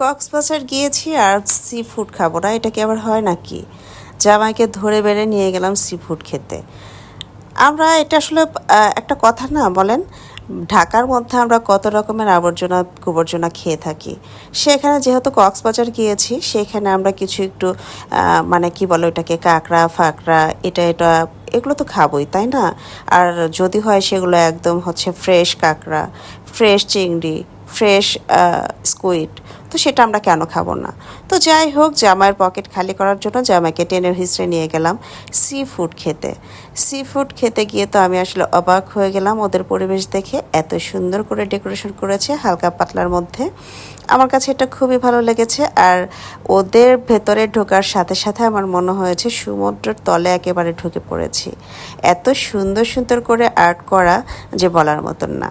কক্সবাজার গিয়েছি আর sea food খাব না। এটা কি আবার হয় নাকি? জামাইকে ধরে বেড়ে নিয়ে গেলাম সি ফুড খেতে। আমরা এটা আসলে একটা কথা না বলেন, ঢাকার মধ্যে আমরা কত রকমের আবর্জনা কুবর্জনা খেয়ে থাকি। সেখানে যেহেতু কক্সবাজার গিয়েছি, সেখানে আমরা কিছু একটু মানে কি বলো এটাকে কাঁকড়া, ফাঁকড়া, এটা এটা, এগুলো তো খাবোই, তাই না? আর যদি হয় সেগুলো একদম হচ্ছে ফ্রেশ কাঁকড়া ফ্রেশ চিংড়ি ফ্রেশ স্কুইড তো সেটা আমরা কেন খাব না? তো যাই হোক, জামাইয়ের পকেট খালি করার জন্য জামাইকে টেনের হিস্ট্রি নিয়ে গেলাম সি ফুড খেতে। সি ফুড খেতে গিয়ে তো আমি আসলে অবাক হয়ে গেলাম ওদের পরিবেশ দেখে। এত সুন্দর করে ডেকোরেশন করেছে হালকা পাতলার মধ্যে। আমার কাছে এটা খুবই ভালো লেগেছে আর ওদের ভেতরে ঢোকার সাথে সাথে আমার মনে হয়েছে সমুদ্রের তলে একেবারে ঢুকে পড়েছি। এত সুন্দর সুন্দর করে আর্ট করা যে বলার মতন না।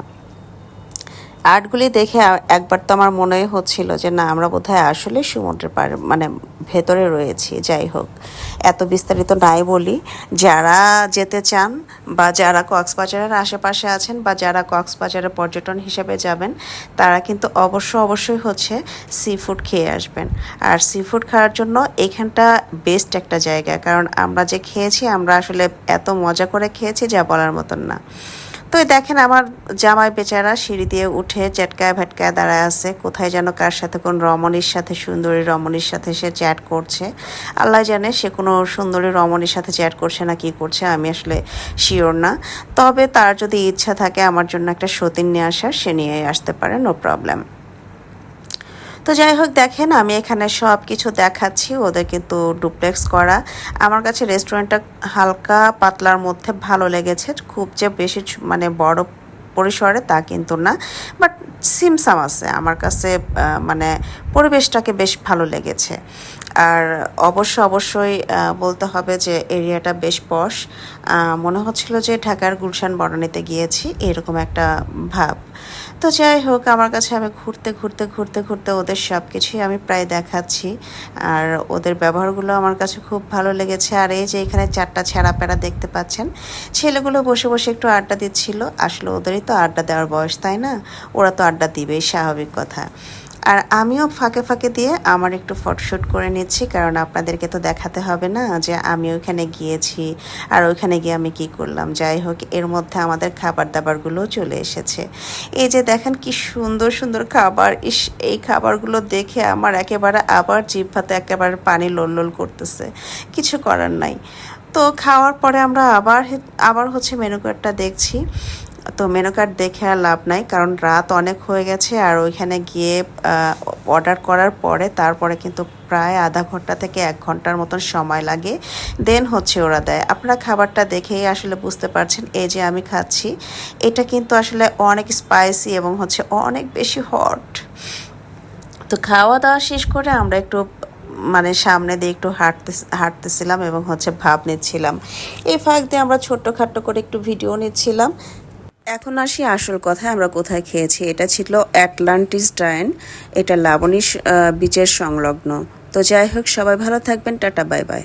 আর্টগুলি দেখে একবার তো আমার মনেই হচ্ছিল যে না, আমরা বোধহয় আসলে সমুদ্রের পাড়ে মানে ভেতরে রয়েছি, যাই হোক। এত বিস্তারিত নাই বলি। যারা যেতে চান বা যারা কক্সবাজারের আশেপাশে আছেন বা যারা কক্সবাজারের পর্যটন হিসেবে যাবেন, তারা কিন্তু অবশ্য অবশ্যই হচ্ছে সি ফুড খেয়ে আসবেন। আর সি ফুড খাওয়ার জন্য এখানটা বেস্ট একটা জায়গা। কারণ আমরা যে খেয়েছি, আমরা আসলে এত মজা করে খেয়েছি যা বলার মতন না। তো দেখেন আমার জামাই বেচারা সিঁড়ি দিয়ে উঠে চ্যাটকায় ভ্যাটকায় দাঁড়ায় আছে। কোথায় যেন কার সাথে, কোন রমণীর সাথে, সুন্দরী রমণীর সাথে সে চ্যাট করছে। আল্লাহ জানে সে কোনো সুন্দরী রমণীর সাথে চ্যাট করছে না কি করছে, আমি আসলে শিওর না। তবে তার যদি ইচ্ছা থাকে আমার জন্য একটা সতীন নিয়ে আসার, সে নিয়ে আসতে পারে নো প্রবলেম তো যাই হোক, দেখেন আমি এখানে সব কিছু দেখাচ্ছি ওদের কিন্তু ডুপ্লেক্স করা। আমার কাছে রেস্টুরেন্টটা হালকা পাতলার মধ্যে ভালো লেগেছে। খুব যে বেশি মানে বড় পরিসরে তা কিন্তু না। বাট সিমসাম আছে, আমার কাছে মানে পরিবেশটাকে বেশ ভালো লেগেছে। আর অবশ্য অবশ্যই বলতে হবে যে এরিয়াটা বেশ পশ। মনে হচ্ছিল যে ঢাকার গুলশান বনানীতে গিয়েছি, এরকম একটা ভাব। তো যাই হোক, আমার কাছে আমি ঘুরতে ঘুরতে ঘুরতে ঘুরতে ওদের সব কিছুই আমি প্রায় দেখাচ্ছি। আর ওদের ব্যবহারগুলো আমার কাছে খুব ভালো লেগেছে। আর এই যে এখানে চারটা ছেঁড়া প্যাড়া দেখতে পাচ্ছেন, ছেলেগুলো বসে বসে একটু আড্ডা দিচ্ছিল। আসলে ওদেরই তো আড্ডা দেওয়ার বয়স, তাই না? ওরা তো আড্ডা দিবেই স্বাভাবিক কথা। আর আমিও ফাঁকে ফাঁকে দিয়ে আমার একটু ফটোশ্যুট করে নিচ্ছি, কারণ আপনাদেরকে তো দেখাতে হবে না যে আমি ওইখানে গিয়েছি আর ওইখানে গিয়ে আমি কি করলাম। যাই হোক, এর মধ্যে আমাদের খাবার দাবারগুলোও চলে এসেছে। এই যে দেখেন কি সুন্দর সুন্দর খাবার। ইস, এই খাবারগুলো দেখে আমার একেবারে আবার জিভাতে একেবারে পানি লোল করতেছে। কিছু করার নাই। তো খাওয়ার পরে আমরা আবার আবার হচ্ছে মেনু কার্ডটা দেখছি। তো মেনু কার্ড দেখে আর লাভ নাই, কারণ রাত অনেক হয়ে গেছে আর ওইখানে গিয়ে অর্ডার করার পরে তারপরে কিন্তু প্রায় আধা ঘণ্টা থেকে এক ঘণ্টার মতন সময় লাগে। দেন হচ্ছে ওরা দেয়। আপনারা খাবারটা দেখেই আসলে বুঝতে পারছেন, এই যে আমি খাচ্ছি, এটা কিন্তু আসলে অনেক স্পাইসি এবং হচ্ছে অনেক বেশি হট তো খাওয়া দাওয়া শেষ করে আমরা একটু মানে সামনে দিয়ে একটু হাঁটতে, হাঁটতেছিলাম এবং হচ্ছে ভাব নিচ্ছিলাম। এই ফাঁক দিয়ে আমরা ছোট্টখাট্ট করে একটু ভিডিও নিচ্ছিলাম। এখন আসি আসল কথায়, আমরা কোথায় খেয়েছি। এটা ছিল অ্যাটলান্টিস ডাইন, এটা লাবণী বিচের সংলগ্ন। তো যাই হোক, সবাই ভালো থাকবেন, টাটা, বাই বাই।